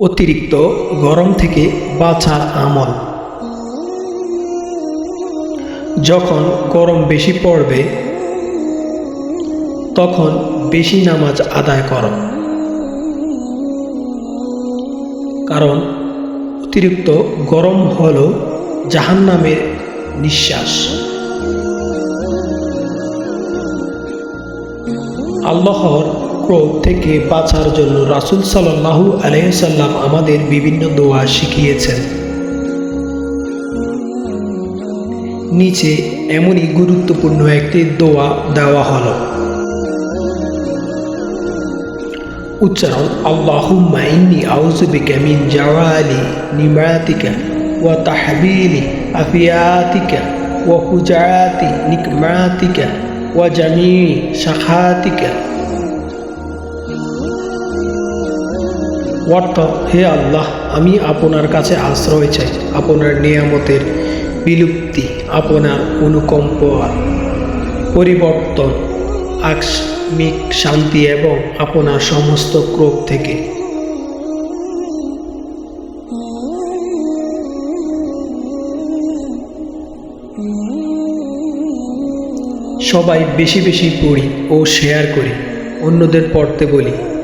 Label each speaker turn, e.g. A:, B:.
A: অতিরিক্ত গরম থেকে বাঁচার আমল। যখন গরম বেশি পড়বে, তখন বেশি নামাজ আদায় কর। কারণ অতিরিক্ত গরম হল জাহান্নামের নিঃশ্বাস। আল্লাহর ক্রোধ থেকে বাঁচার জন্য রাসুল সাল্লাহু আলহাম আমাদের বিভিন্ন দোয়া শিখিয়েছেন। নিচে এমনই গুরুত্বপূর্ণ একটি দোয়া দেওয়া হলো। উচ্চারণ, আল্লাহুম্মা ইন্নি আউযু বিকা মিন জাওয়ালি নিমাতিকা ওয়া তাহবিলি আফিয়াতিকা ওয়া হুজাতি নিকমাতিকা ওয়া জামিই শাখাতিকা। অর্থ হে আল্লাহ, আমি আপনার কাছে আশ্রয় চাই, আপনার নিয়ামতের বিলুপ্তি, আপনার অনুকম্প পরিবর্তন, আকস্মিক শান্তি এবং আপনার সমস্ত ক্রোধ থেকে। সবাই বেশি বেশি পড়ি ও শেয়ার করি, অন্যদের পড়তে বলি।